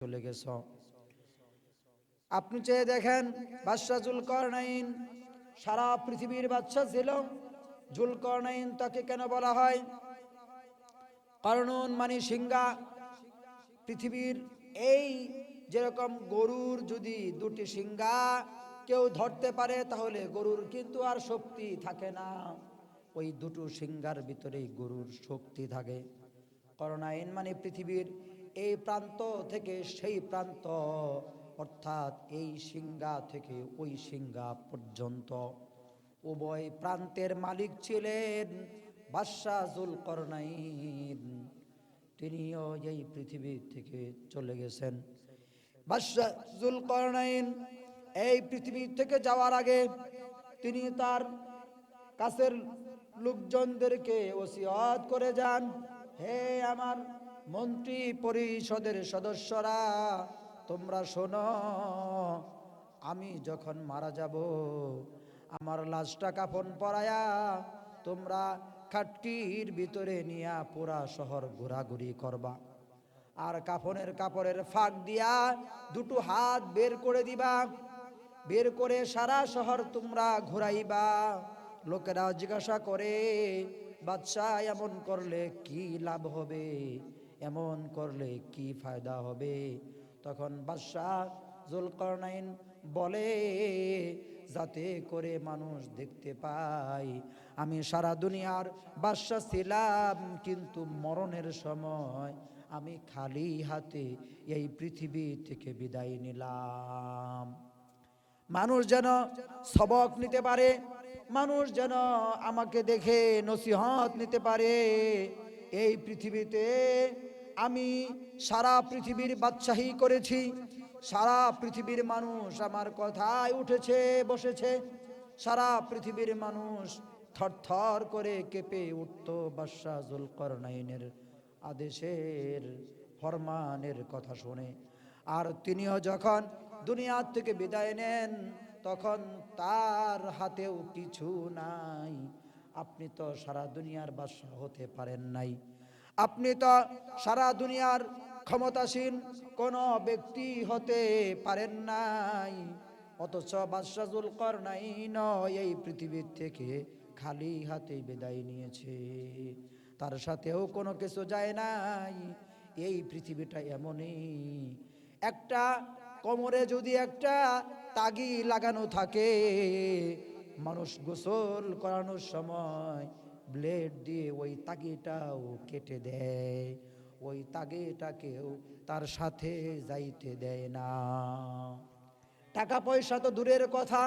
চলে গেছ। আপনি চেয়ে দেখেন, বাদশাহ জুলকরনাইন, সারা পৃথিবীর বাদশা ছিল। জুলকরনাইন তাকে কেন বলা হয়? কারণ মানে সিংহা, পৃথিবীর এই যেরকম গরুর যদি দুটি সিংহা কেউ ধরতে পারে, তাহলে গরুর কিন্তু আর শক্তি থাকে না। ওই দুটো সিংহার ভিতরেই গরুর শক্তি থাকে। করোনাইন মানে পৃথিবীর এই প্রান্ত থেকে সেই প্রান্ত, অর্থাৎ এই সিংহা থেকে ওই সিংহা পর্যন্ত। উভয় প্রান্তের মালিক ছিলেন বাদশাহ জুল করনাইন তিনিও এই পৃথিবী থেকে চলে গেছেন। বাদশাহ জুল করনাইন এই পৃথিবী থেকে যাওয়ার আগে তিনি তার কাছের লোকজনদেরকে ওসিয়ত করে যান, হে আমার মন্ত্রী পরিষদের সদস্যরা, তোমরা শোনো, আমি যখন মারা যাব, আমার লাশটা কাফন পরায়া তোমরা খাটকির ভিতরে নিয়া পুরা শহর ঘোরাঘুরি করবা। আর কাফনের কাপড়ের ফাঁক দিয়া দুটো হাত বের করে দিবা। বের করে সারা শহর তোমরা ঘুরাইবা। লোকেরা জিজ্ঞাসা করে বাচ্চা এমন করলে কি লাভ হবে? এমন করলে কি ফায়দা হবে? তখন বাদশাহ জুলকরনাইন বলে, যাতে করে মানুষ দেখতে পায় আমি সারা দুনিয়ার বাদশাহ ছিলাম, কিন্তু মরণের সময় আমি খালি হাতে এই পৃথিবী থেকে বিদায় নিলাম। মানুষ যেন সবক নিতে পারে, মানুষ যেন আমাকে দেখে নসিহত নিতে পারে, এই পৃথিবীতে আমি সারা পৃথিবীর বাদশাহী করেছি। সারা পৃথিবীর মানুষ আমার কথায় উঠেছে, বসেছে। সারা পৃথিবীর মানুষ থরথর করে কেঁপে উঠত বাদশাহ জুলকরনাইনের আদেশের, ফরমানের কথা শুনে। আর তিনিও যখন দুনিয়ার থেকে বিদায় নেন, তখন তার হাতেও কিছু নাই। আপনি তো সারা দুনিয়ার বাদশাহ হতে পারেন নাই। আপনি তো সারা দুনিয়ার ক্ষমতাসীন কোনো ব্যক্তি হতে পারেন নাই। অথচ বাদশাহুল নাই নয় এই পৃথিবীর থেকে খালি হাতে বিদায় নিয়েছে। তার সাথেও কোনো কিছু যায় নাই। এই পৃথিবীটা এমনই। একটা কোমরে যদি একটা তাগি লাগানো থাকে, মানুষ গোসল করানোর সময় ব্লেড দিয়ে ওই তাগিটাও কেটে দেয়। ওই তাগিটাকেও তার সাথে যাইতে দেয় না। টাকা পয়সা তো দূরের কথা,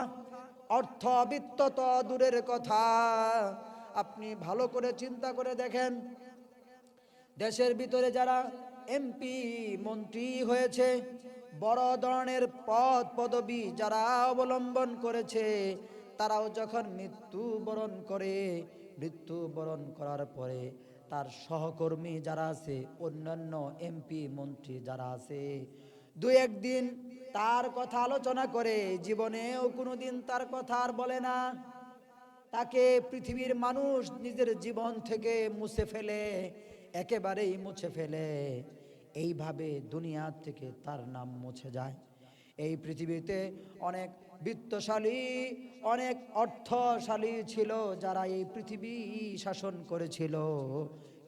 অর্থ বিত্ত তো দূরের কথা। আপনি ভালো করে চিন্তা করে দেখেন, দেশের ভিতরে যারা এমপি, মন্ত্রী হয়েছে, বড় ধরনের পদ, পদবি যারা অবলম্বন করেছে, তারাও যখন মৃত্যুবরণ করে মৃত্যুবরণ করার পরে তার সহকর্মী যারা আছে, অন্যান্য এমপি মন্ত্রী যারা আছে দু একদিন তার কথা আলোচনা করে, জীবনেও কোনোদিন তার কথা আর বলে না। তাকে পৃথিবীর মানুষ নিজের জীবন থেকে মুছে ফেলে, একেবারেই মুছে ফেলে। এইভাবে দুনিয়া থেকে তার নাম মুছে যায়। এই পৃথিবীতে অনেক বিত্তশালী, অনেক অর্থশালী ছিল যারা এই পৃথিবী শাসন করেছিল।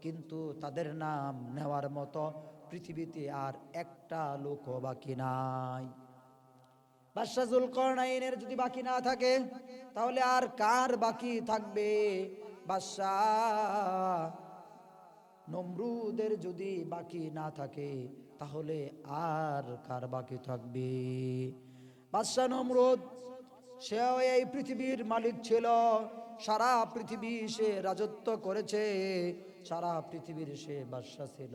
কিন্তু তাদের নাম নেওয়ার মতো পৃথিবীতে আর একটা লোকও বাকি নাই। বাদশাহুল করনাইনের যদি বাকি না থাকে, তাহলে আর কার বাকি থাকবে? বাদশাহ নমরুদের যদি বাকি না থাকে, তাহলে আর কার বাকি থাকবে? বাদশাহ নমরুদ, সেও এই পৃথিবীর মালিক ছিল। সারা পৃথিবী সে রাজত্ব করেছে, সারা পৃথিবীর সে বাদশাহ ছিল।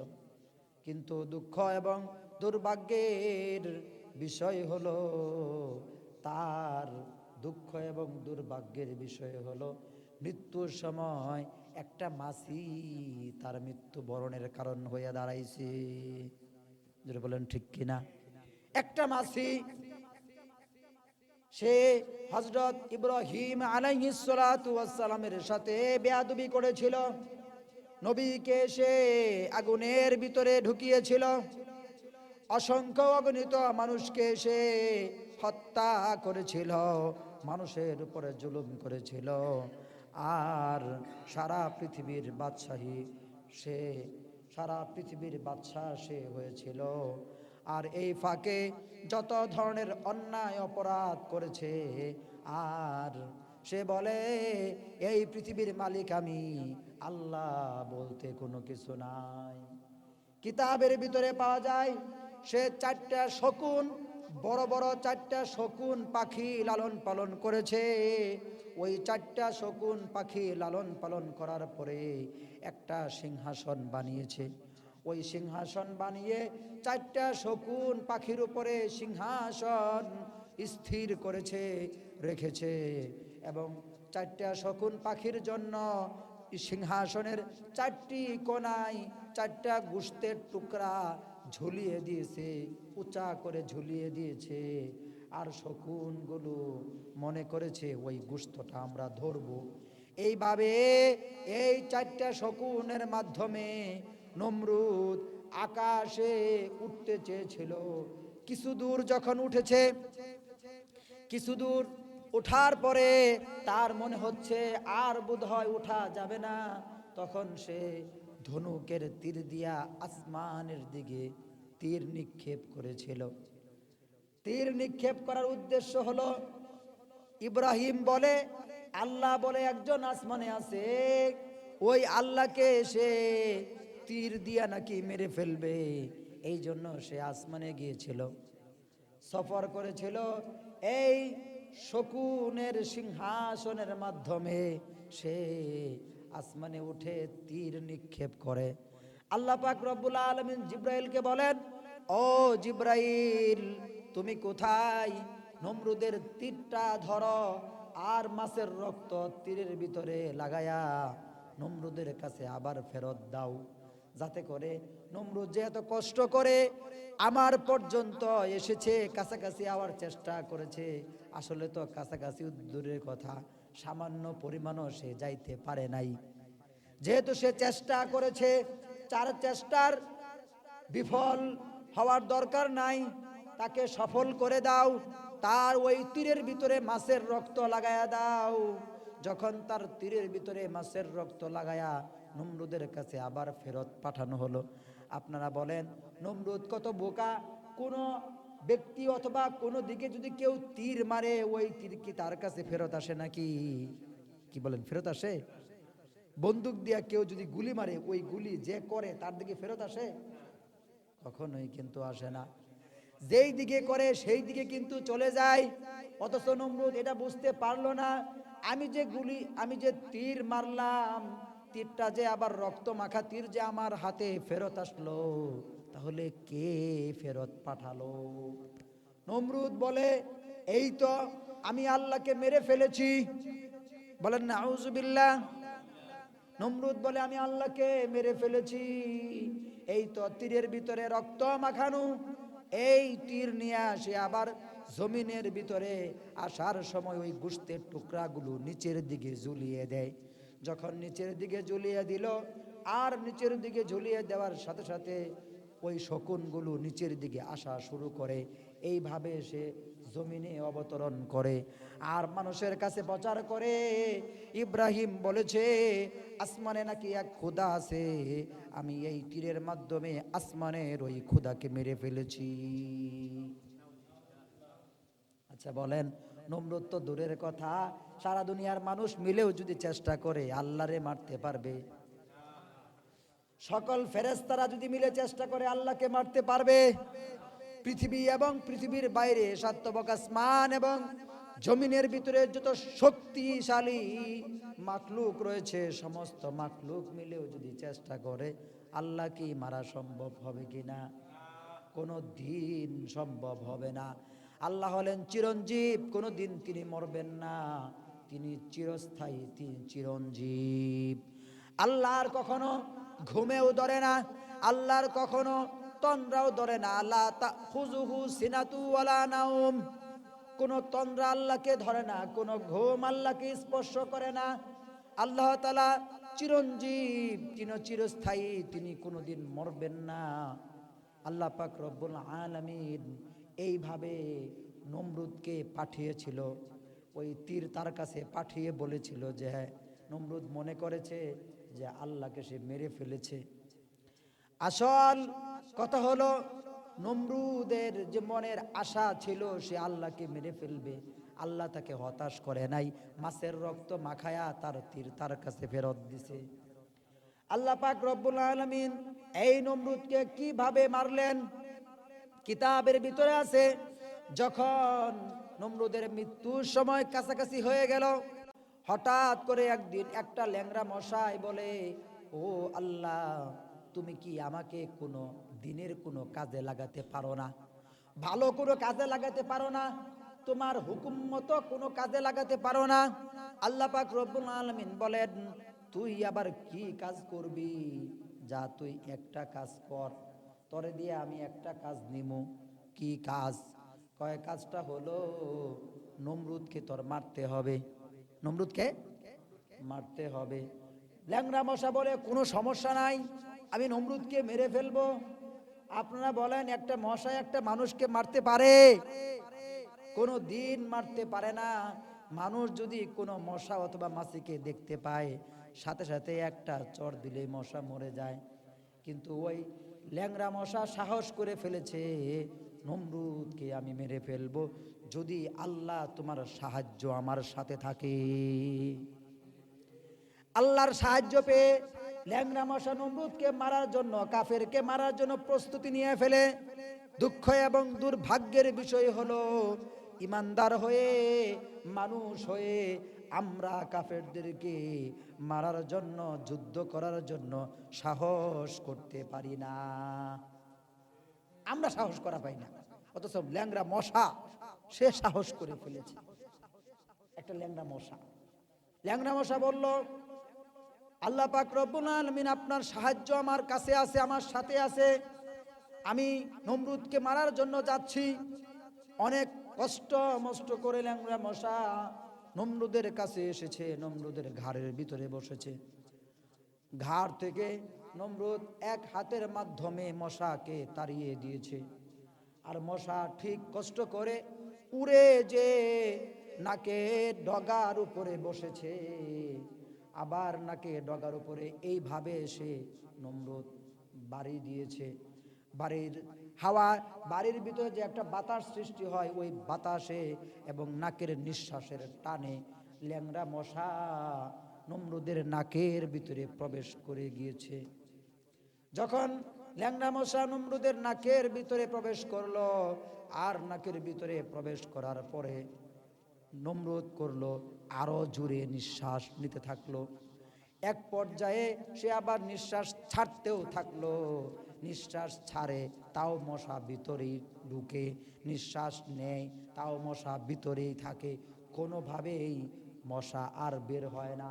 কিন্তু দুঃখ এবং দুর্ভাগ্যের বিষয় হলো, তার দুঃখ এবং দুর্ভাগ্যের বিষয় হলো, মৃত্যুর সময় একটা মাসি তার মৃত্যু বরণের কারণ হয়ে দাঁড়াইছে। বলেন ঠিক কিনা? একটা মাসি সে হজরত ইব্রাহিম আলাইহিসসালামের সাথে বেয়াদুবি করেছিল। নবীকে সে আগুনের ভিতরে ঢুকিয়েছিল। অসংখ্য অগণিত মানুষকে সে হত্যা করেছিল, মানুষের উপরে জুলুম করেছিল। আর সারা পৃথিবীর বাদশাহী সে, সারা পৃথিবীর বাদশাহ সে হয়েছিল। আর এই ফাঁকে যত ধরনের অন্যায় অপরাধ করেছে, আর সে বলে, এই পৃথিবীর মালিক আমি, আল্লাহ বলতে কোনো কিছু নাই। কিতাবের ভিতরে পাওয়া যায়, সে চারটা শকুন, বড় বড় চারটা শকুন পাখি লালন পালন করেছে। ওই চারটা শকুন পাখি লালন পালন করার পরে একটা সিংহাসন বানিয়েছে। ওই সিংহাসন বানিয়ে চারটা শকুন পাখির উপরে সিংহাসন স্থির করেছে, রেখেছে এবং চারটা শকুন পাখির জন্য সিংহাসনের চারটি কোনায় চারটা গুস্তের টুকরা ঝুলিয়ে দিয়েছে, উঁচা করে ঝুলিয়ে দিয়েছে। আর শকুনগুলো মনে করেছে, ওই গুস্তটা আমরা ধরবো। এইভাবে এই চারটা শকুনের মাধ্যমে নমরুদ আকাশে উঠতে চেয়েছিল। কিছু দূর যখন উঠেছে, কিছু দূর ওঠার পরে তার মনে হচ্ছে আর বোধ হয় ওঠা যাবে না। তখন সে ধনুকের তীর দিয়া আসমানের দিকে তীর নিক্ষেপ করেছিল। তীর নিক্ষেপ করার উদ্দেশ্য হলো, ইব্রাহিম বলে, আল্লাহ বলে একজন আসমানে আছে। ওই আল্লাহকে সে তীর দিয়া নাকি মেরে ফেলবে? এই জন্য সে আসমানে গিয়েছিল, সফর করেছিল এই শকুনের সিংহাসনের মাধ্যমে। সে আসমানে উঠে তীর নিক্ষেপ করে। আল্লাহ পাক রব্বুল আলমিন জিব্রাইলকে বলেন, ও জিব্রাইল, তুমি কোথায়? নমরুদের তীরটা ধরো আর মাছের রক্ত তীরের ভিতরে লাগায়া নমরুদের কাছে আবার ফেরত দাও। যাতে করে নমরুদ যে এত কষ্ট করে আমার পর্যন্ত এসেছে, কাছাকাছি আওয়ার চেষ্টা করেছে। আসলে তো কাছাকাছি দূরের কথা, সামান্য পরিমাণও সে যাইতে পারে নাই। যেহেতু সে চেষ্টা করেছে, চার চেষ্টার বিফল হওয়ার দরকার নাই, তাকে সফল করে দাও, তার ওই তীরের ভিতরে মাছের রক্ত লাগায়া দাও। যখন তার তীরের ভিতরে মাছের রক্ত লাগায়া নমরুদের কাছে আবার ফেরত পাঠানো হলো। আপনারা বলেন, নমরুদ কত বোকা। কোনো ব্যক্তি অথবা কোনো দিকে যদি কেউ তীর মারে, ওই তীর কি তার কাছে ফেরত আসে নাকি? কি বলেন, ফেরত আসে? বন্দুক দিয়া কেউ যদি গুলি মারে, ওই গুলি যে করে তার দিকে ফেরত আসে? কখনোই কিন্তু আসে না। যেই দিকে করে, সেই দিকে কিন্তু চলে যায়। অথচ নমরুদ এটা বুঝতে পারল না। আমি যে গুলি, আমি যে তীর মারলাম তীরটা যে আবার রক্ত মাখা তীর যে আমার হাতে ফেরত আসলো, তাহলে কে ফেরত পাঠালো? নমরুদ বলে, এই তো আমি আল্লাহকে মেরে ফেলেছি। বলেন না আউজুবিল্লাহ নমরুদ বলে, আমি আল্লাহকে মেরে ফেলেছি। এই তো তীরের ভিতরে রক্ত মাখানো। এই তীর নিয়ে আসে আবার জমিনের ভিতরে আসার সময় ওই গুস্তের টুকরাগুলো নিচের দিকে ঝুলিয়ে দেয়। যখন নিচের দিকে ঝুলিয়ে দিল, আর নিচের দিকে ঝুলিয়ে দেওয়ার সাথে সাথে ওই শকুনগুলো নিচের দিকে আসা শুরু করে। এইভাবে সে জমিনে অবতরণ করে। আর মানুষের কাছে প্রচার করে। ইব্রাহিম বলেছে, আসমানে নাকি এক ক্ষুদা আছে। আমি এই তীরের মাধ্যমে আসমানের ওই ক্ষুদাকে মেরে ফেলেছি। আচ্ছা বলেন, নমরুদ তো দূরের কথা। সারা দুনিয়ার মানুষ মিলেও যদি চেষ্টা করে, আল্লাহরে মারতে পারবে। সকল ফেরেস্তারা যদি মিলে চেষ্টা করে, আল্লাহকে মারতে পারবে। পৃথিবী এবং পৃথিবীর বাইরে সাত্তবক আসমান এবং জমিনের ভিতরে যত শক্তিশালী মাকলুক রয়েছে, সমস্ত মাকলুক মিলেও যদি চেষ্টা করে, আল্লাহ কি মারা সম্ভব হবে কি না? কোনো দিন সম্ভব হবে না। আল্লাহ হলেন চিরঞ্জীব, কোনো দিন তিনি মরবেন না। তিনি চিরস্থায়ী, তিনি চিরঞ্জীব। আল্লাহর কখনো ঘুমেও ধরে না, আল্লাহর কখনো তন্দ্রাও ধরে না। আল্লাহ হুজুহু সিনাতু ওয়ালা নাউম কোনো তন্দ্রা আল্লাহকে ধরে না, কোনো ঘুম আল্লাহকে স্পর্শ করে না। আল্লাহ তালা চিরঞ্জীব, তিনি চিরস্থায়ী, তিনি কোনোদিন মরবেন না। আল্লাহ পাক রব্বুল আলামিন এইভাবে নমরুদকে পাঠিয়েছিল। ওই তীর তার কাছে পাঠিয়ে বলেছিল যে হ্যাঁ নমরুদ মনে করেছে যে আল্লাহকে সে মেরে ফেলেছে। আসল কথা হলো, নমরুদের যে মনের আশা ছিল সে আল্লাহকে মেরে ফেলবে। আল্লাহ তাকে হতাশ করে নাই। মাছের রক্ত মাখায়া তার তীর তার কাছে ফেরত দিছে। আল্লাহ পাক রব্বুল আলমিন এই নমরুদকে কীভাবে মারলেন? কিতাবের ভিতরে আছে, যখন নমরুদের মৃত্যুর সময় কাছাকাছি হয়ে গেল। হঠাৎ করে একদিন একটা ল্যাংরা মশাই বলে, ও আল্লাহ, তুমি কি আমাকে কোনো দিনের কোনো কাজে লাগাতে পারো না? ভালো কোনো কাজে লাগাতে পারো না? তোমার হুকুম মতো কোনো কাজে লাগাতে পারো না? আল্লাহ পাক রব্বুল আলমিন বলেন, তুই আবার কি কাজ করবি? যা তুই একটা কাজ কর। তরে দিয়ে আমি একটা কাজ নিমু। কি কাজ? কয়, কাজটা হলো নমরুদকে তোর মারতে হবে। নমরুদকে? মারতে হবে। ল্যাংরা মশা বলে কোনো সমস্যা নাই, আমি নমরুদকে মেরে ফেলব। আপনারা বলেন, একটা মশা একটা মানুষকে মারতে পারে? কোনো দিন মারতে পারে না। মানুষ যদি কোনো মশা অথবা মাছিকে দেখতে পায়, সাথে সাথে একটা চর দিলে মশা মরে যায়। কিন্তু ওই ল্যাংরা মশা সাহস করে ফেলেছে নমরুদকে আমি মেরে ফেলব। যদি আল্লাহ তোমার সাহায্য আমার সাথে থাকে। আল্লাহর সাহায্য পেয়ে ল্যাংরা মশা নমরুদকে মারার জন্য, কাফেরকে মারার জন্য প্রস্তুতি নিয়ে ফেলে। দুঃখ এবং দুর্ভাগ্যের বিষয় হলো, ইমানদার হয়ে, মানুষ হয়ে আমরা কাফেরদেরকে মারার জন্য, যুদ্ধ করার জন্য সাহস করতে পারি না। আমরা সাহস করা পাই না। অথচ ল্যাংরা মশা, সে সাহস করে ফেলেছে। একটা ল্যাংরা মশা। ল্যাংরা মশা বলল, আল্লাহ পাক রব্বুল আলমিন আপনার সাহায্য আমার কাছে আছে, আমার সাথে আছে। আমি নমরুদকে মারার জন্য যাচ্ছি। অনেক কষ্ট মষ্ট করে ল্যাংরা মশা নমরুদের কাছে এসেছে, নমরুদের ঘাড়ের ভিতরে বসেছে। ঘাড় থেকে নমরুদ এক হাতের মাধ্যমে মশাকে তাড়িয়ে দিয়েছে। আর মশা ঠিক কষ্ট করে উড়ে যে নাকে ডগার উপরে বসেছে। আবার নাকে ডগার উপরে এইভাবে এসে নমরুদ বাড়ি দিয়েছে। বাড়ির হাওয়া, বাড়ির ভিতরে যে একটা বাতাস সৃষ্টি হয়, ওই বাতাসে এবং নাকের নিঃশ্বাসের টানে ল্যাংড়া মশা নমরুদের নাকের ভিতরে প্রবেশ করে গিয়েছে। যখন ল্যাংড়া মশা নমরুদের নাকের ভিতরে প্রবেশ করল, আর নাকের ভিতরে প্রবেশ করার পরে নমরুদ করল আরও জোরে নিঃশ্বাস নিতে থাকল। এক পর্যায়ে সে আবার নিঃশ্বাস ছাড়তেও থাকল। নিঃশ্বাস ছাড়ে, তাও মশা ভিতরেই ঢুকে। নিঃশ্বাস নেয়, তাও মশা ভিতরেই থাকে। কোনোভাবেই মশা আর বের হয় না।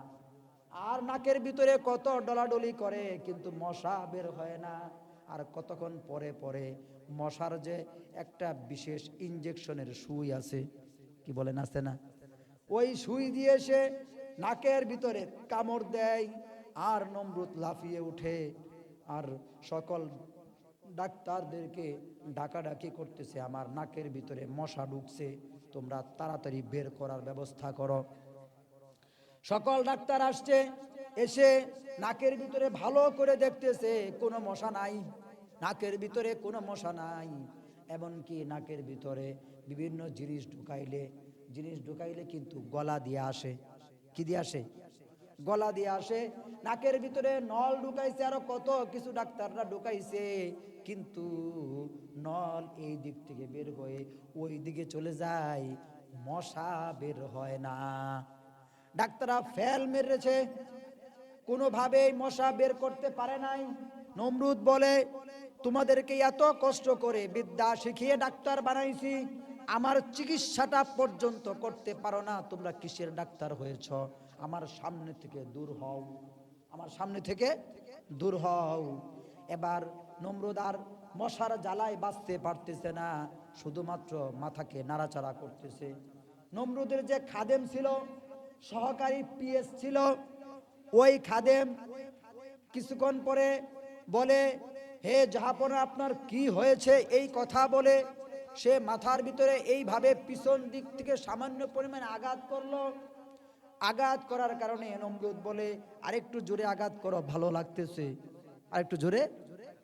আর নাকের ভিতরে কত ডলাডলি করে, কিন্তু মশা বের হয় না। আর কতক্ষণ পরে পরে মশার যে একটা বিশেষ ইঞ্জেকশনের সুই আছে, কি বলেন, আছে না? ওই সুই দিয়ে সে নাকের ভিতরে কামড় দেয় আর নমরুদ লাফিয়ে উঠে আর সকল ডাক্তারদেরকে ডাকাডাকি করতেছে, আমার নাকের ভিতরে মশা ঢুকছে, তোমরা তাড়াতাড়ি বের করার ব্যবস্থা করো। সকল ডাক্তার আসছে, এসে নাকের ভিতরে ভালো করে দেখতেছে, কোনো মশা নাই। নাকের ভিতরে কোনো মশা নাই। এমনকি নাকের ভিতরে বিভিন্ন জিনিস ঢুকাইলে জিনিস ঢুকাইলে কিন্তু গলা দিয়ে আসে। কি দিয়ে আসে? গলা দিয়ে আসে। নাকের ভিতরে নল ঢুকাইছে, আরও কত কিছু ডাক্তাররা ঢুকাইছে। কিন্তু নল এই দিক থেকে বের হয়ে ওই দিকে চলে যায়, মশা বের হয় না। ডাক্তাররা ফেল মেরেছে। কোনোভাবেই মশা বের করতে পারে নাই। নমরুদ বলে, তোমাদেরকে এত কষ্ট করে বিদ্যা শিখিয়ে ডাক্তার বানাইছি। আমার চিকিৎসাটা পর্যন্ত করতে পারো না। তোমরা কিসের ডাক্তার হয়েছ? আমার সামনে থেকে দূর হও। আমার সামনে থেকে দূর হও। এবার নমরুদ আর মশার জ্বালায় বাঁচতে পারতেছে না। শুধুমাত্র মাথাকে নাড়াচাড়া করতেছে। নমরুদের যে খাদেম ছিল সহকারী পিএস ছিল। ওই খাদেম কিছুক্ষণ পরে বলে, হে জাহাপনা, আপনার কি হয়েছে? এই কথা বলে সে মাথার ভিতরে এইভাবে পিছন দিক থেকে সামান্য পরিমাণে আঘাত করল। আঘাত করার কারণে নমরুদ বলে, আরেকটু জোরে আঘাত করো, ভালো লাগতেছে। আরেকটু জোরে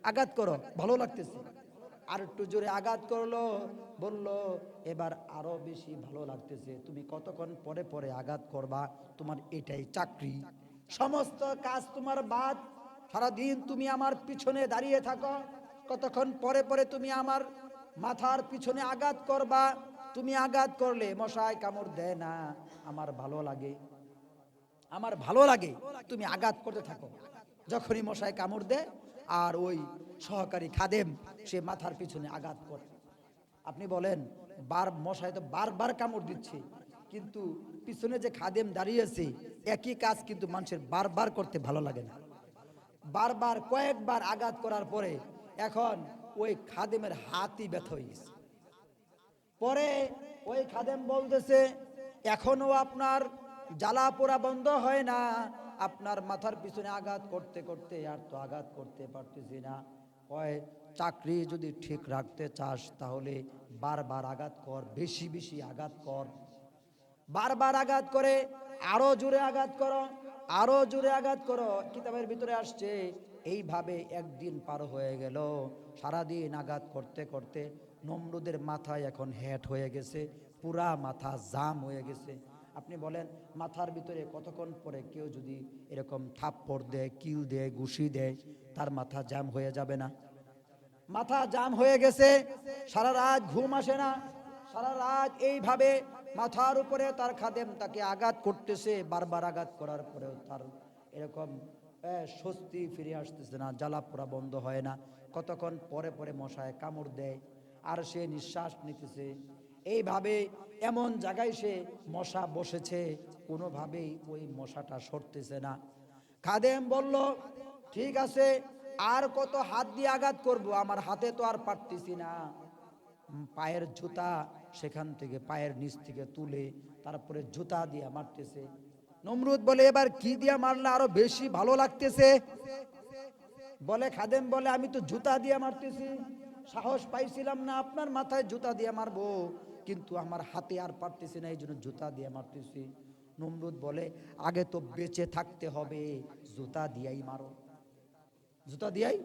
আঘাত করো, ভালো লাগতেছে। আর একটু জোরে আঘাত করল, বলল, এবার আরও বেশি ভালো লাগতেছে। তুমি কতক্ষণ পরে পরে আঘাত করবা? তোমার এটাই চাকরি। সমস্ত কাজ তোমার বাদ। সারাদিন তুমি আমার পিছনে দাঁড়িয়ে থাকো। কতক্ষণ পরে পরে তুমি আমার মাথার পিছনে আঘাত করবা? তুমি আঘাত করলে মশায় কামড় দেয় না। আমার ভালো লাগে। আমার ভালো লাগে। তুমি আঘাত করতে থাকো। যখনই মশায় কামড় দেয়, আর ওই সহকারী খাদেম, সে মাথার পিছনে আঘাত করে। আপনি বলেন, বার মশাই তো বারবার কামড় দিচ্ছে, কিন্তু পিছনে যে খাদেম দাঁড়িয়েছে একই কাজ কিন্তু মানুষের বারবার করতে ভালো লাগে না। বারবার কয়েকবার আঘাত করার পরে এখন ওই খাদেমের হাতই ব্যথা হয়ে গেছে। পরে ওই খাদেম বলতেছে, এখনও আপনার জ্বালা পোড়া বন্ধ হয় না, আপনার মাথার পিছনে আঘাত করতে করতে আর তো আঘাত করতে পারতেছি না। কয়, চাকরি যদি ঠিক রাখতে চাস, তাহলে বারবার আঘাত কর, বেশি বেশি আঘাত কর। বারবার আঘাত করে, আরও জোরে আঘাত করো, আরও জোরে আঘাত করো। কিতাবের ভিতরে আসছে, এইভাবে একদিন পার হয়ে গেল। সারাদিন আঘাত করতে করতে নমরুদের মাথায় এখন হ্যাট হয়ে গেছে, পুরা মাথা জাম হয়ে গেছে। আপনি বলেন, মাথার ভিতরে কতক্ষণ পরে কেউ যদি এরকম থাপ্পড় দেয়, কিল দেয়, ঘুষি দেয় তার মাথা জাম হয়ে যাবে না। মাথা জাম হয়ে গেছে, সারা রাত ঘুম আসে না। সারা রাত এইভাবে মাথার উপরে তার খাদেম তাকে আঘাত করতেছে, বারবার আঘাত করার পরেও তার এরকম স্বস্তি ফিরে আসতেছে না, জ্বালা পোড়া বন্ধ হয় না। কতক্ষণ পরে পরে মশায় কামড় দেয়, আর সে নিঃশ্বাস নিতেছে। এইভাবে এমন জায়গায় সে মশা বসেছে, কোনোভাবেই ওই মশাটা সরতেছে না। খাদেম বলল ঠিক আছে, আর কত হাত দিয়ে আঘাত করব? আমার হাতে তো আর পারতেছি না। পায়ের জুতা সেখান থেকে পায়ের নিচ থেকে তুলে তারপরে জুতা দিয়ে মারতেছে। নমরুদ বলে, এবার কি দিয়ে মারলে আরও বেশি ভালো লাগতেছে? বলে, খাদেম বলে, আমি তো জুতা দিয়ে মারতেছি। সাহস পাইছিলাম না আপনার মাথায় জুতা দিয়ে মারবো, কিন্তু আমার হাতে আর পারতেছি না এই জন্য জুতা দিয়ে মারতেছি। নমরুদ বলে, আগে তো বেঁচে থাকতে হবে, জুতা দিয়াই মারো। জুতা দিয়াই।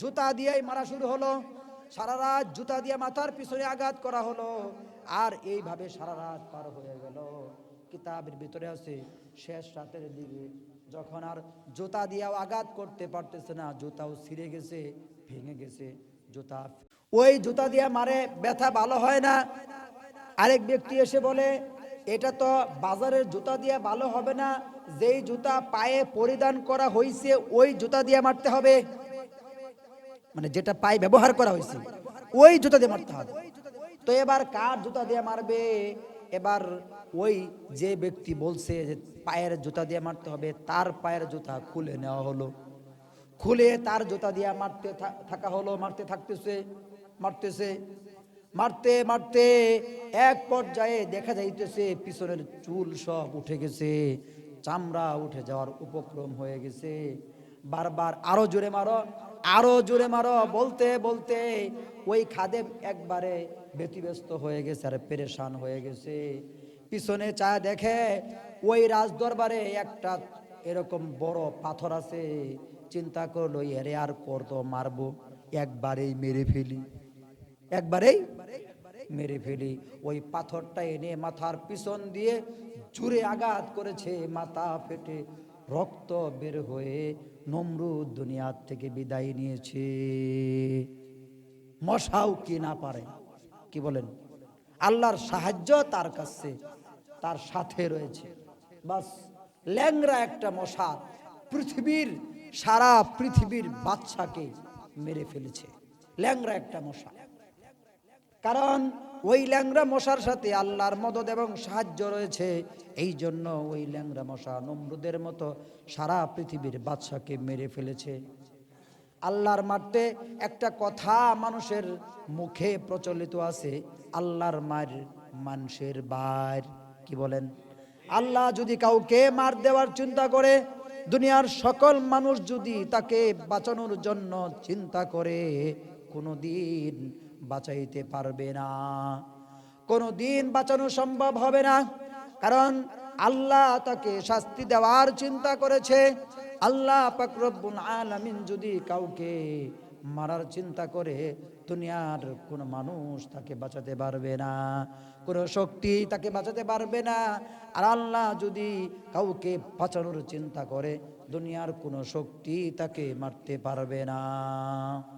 জুতা দিয়েই মারা শুরু হলো। সারা রাত জুতা দিয়ে মাথার পিছনে আঘাত করা হলো। আর এইভাবে সারা রাত পার হয়ে গেল। কিতাবের ভিতরে আছে, শেষ রাতের দিকে যখন আর জুতা দিয়েও আঘাত করতে পারতেছে না, জুতাও ছিঁড়ে গেছে, ভেঙে গেছে, জুতা ওই জুতা দিয়ে মারে, ব্যথা ভালো হয় না। আরেক ব্যক্তি এসে বলে এটা তো বাজারের জুতা দিয়ে ভালো হবে না। যেই জুতা পায়ে পরিধান করা হয়েছে ওই জুতা দিয়ে মারতে হবে। মানে যেটা পায়ে ব্যবহার করা হয়েছে ওই জুতা দিয়ে মারতে হবে। তো এবার কার জুতা দিয়ে মারবে? এবার ওই যে ব্যক্তি বলছে যে পায়ের জুতা দিয়ে মারতে হবে, তার পায়ের জুতা খুলে নেওয়া হলো। খুলে তার জুতা দিয়ে মারতে থাকা হলো, মারতে থাকতেছে, মারতেছে। মারতে মারতে এক পর্যায়ে দেখা যাইতেছে পিছনের চুল সব উঠে গেছে, চামড়া উঠে যাওয়ার উপক্রম হয়ে গেছে। বারবার আরও জোরে মারো, আরও জোরে মারো, বলতে বলতে ওই খাদেম একবারে ব্যতিব্যস্ত হয়ে গেছে আর পেরেশান হয়ে গেছে। পিছনে চা দেখে ওই রাজদরবারে একটা এরকম বড় পাথর আছে, চিন্তা করল, এরে আর করতো মারবো? একবারেই মেরে ফেলি। একবারেই মেরে ফেলি। ওই পাথরটা এনে মাথার পিছন দিয়ে জুড়ে আঘাত করেছে, মাথা ফেটে রক্ত বের হয়ে নমরুদ দুনিয়ার থেকে বিদায় নিয়েছে। মশাও কি না পারে, কি বলেন? আল্লাহর সাহায্য তার কাছে, তার সাথে রয়েছে। বাস ল্যাংরা একটা মশা পৃথিবীর, সারা পৃথিবীর বাচ্চাকে মেরে ফেলেছে। ল্যাংরা একটা মশা। কারণ ওই ল্যাংরা মশার সাথে আল্লাহর মদত এবং সাহায্য রয়েছে, এই জন্য ওই ল্যাংরা মশা নমরুদের মতো সারা পৃথিবীর বাদশাকে মেরে ফেলেছে। আল্লাহর মারতে একটা কথা মানুষের মুখে প্রচলিত আছে, আল্লাহর মার মানুষের বার কি বলেন? আল্লাহ যদি কাউকে মার দেওয়ার চিন্তা করে, দুনিয়ার সকল মানুষ যদি তাকে বাঁচানোর জন্য চিন্তা করে কোনো দিন বাঁচাইতে পারবে না। কোনো দিন বাঁচানো সম্ভব হবে না। কারণ আল্লাহ তাকে শাস্তি দেওয়ার চিন্তা করেছে। আল্লাহ আলামিন যদি কাউকে মারার চিন্তা করে, দুনিয়ার কোনো মানুষ তাকে বাঁচাতে পারবে না, কোনো শক্তি তাকে বাঁচাতে পারবে না। আর আল্লাহ যদি কাউকে বাঁচানোর চিন্তা করে, দুনিয়ার কোনো শক্তি তাকে মারতে পারবে না।